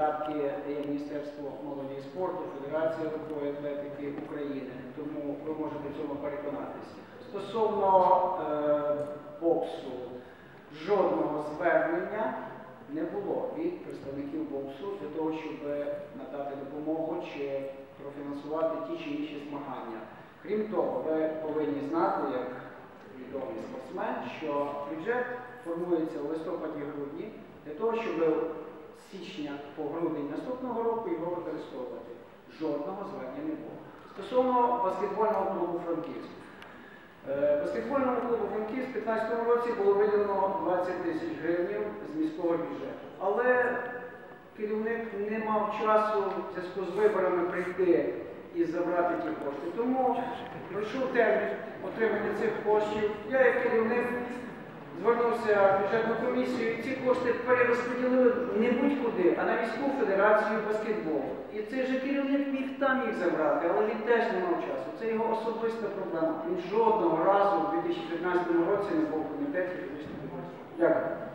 видатки є Міністерство молоді і спорту, Федерація легкої атлетики України. Тому ви можете в цьому переконатися. Стосовно е, боксу, жодного звернення не було від представників боксу для того, щоб надати допомогу чи профінансувати ті чи інші змагання. Крім того, ви повинні знати, як відомий спортсмен, що бюджет формується у листопаді-грудні для того, щоб січня по грудень наступного року його використовувати. Жодного звернення не було. Стосовно баскетбольного клубу Франківськ. Е, Баскетбольному клубу Франківськ в 2015 році було виділено 20 тисяч гривень з міського бюджету. Але керівник не мав часу в зв'язку з виборами прийти і забрати ті кошти. Тому пройшов термін отримання цих коштів. Я як керівник звернувся в бюджетну комісію і ці кошти перерозподілили не будь-куди, а на міську федерацію баскетболу. І цей же керівник міг там їх забрати, але він теж не мав часу. Це його особиста проблема. Він жодного разу у 2015 році не був в комітеті. Дякую.